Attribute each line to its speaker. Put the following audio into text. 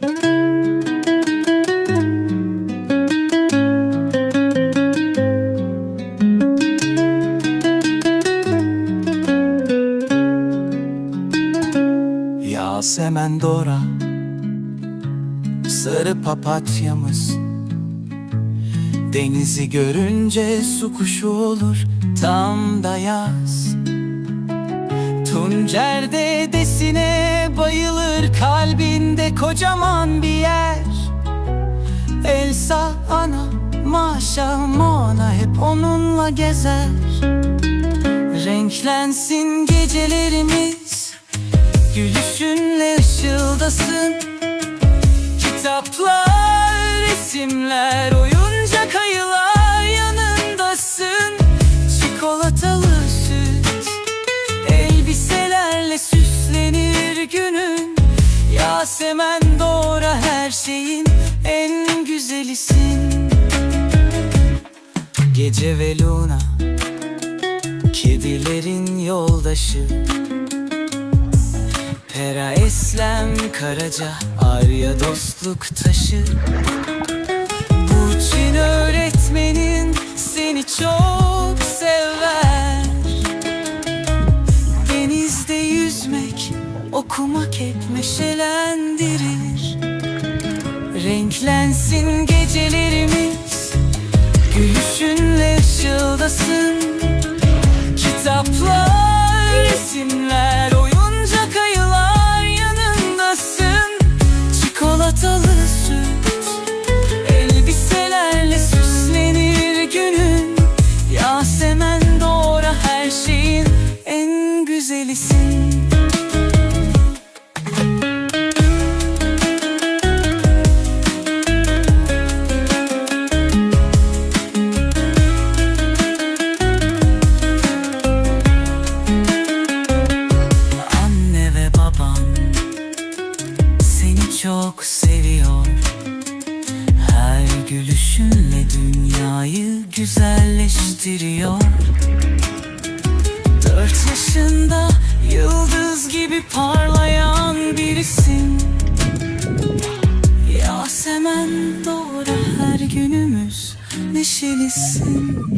Speaker 1: Yasemen Dora Sarı papatyamız. Denizi görünce su kuşu olur Tam da yaz. Tuncer dedesine bayılır Kocaman bir yer. Elsa ana Maşa Mona hep onunla gezer. Renklensin gecelerimiz Gülüşünle ışıldasın. Kitaplar, resimler, oyuncak güzelisin Gece ve Luna Kedilerin yoldaşı. Pera Eslem Karaca Arya dostluk taşı. Burçin öğretmenin seni çok sever. Denizde yüzmek, okumak hep neşelendirir Renklensin gecelerimiz Gülüşünle ışıldasın. Kitaplar, resimler, oyuncak ayılar yanındasın. Çikolatalı süt Elbiselerle süslenir günün. Yasemen doğru her şeyin en güzelisin çok seviyor. Her gülüşünle dünyayı güzelleştiriyor. Dört yaşında yıldız gibi parlayan birisin. Yasemen doğru her günümüz neşelisin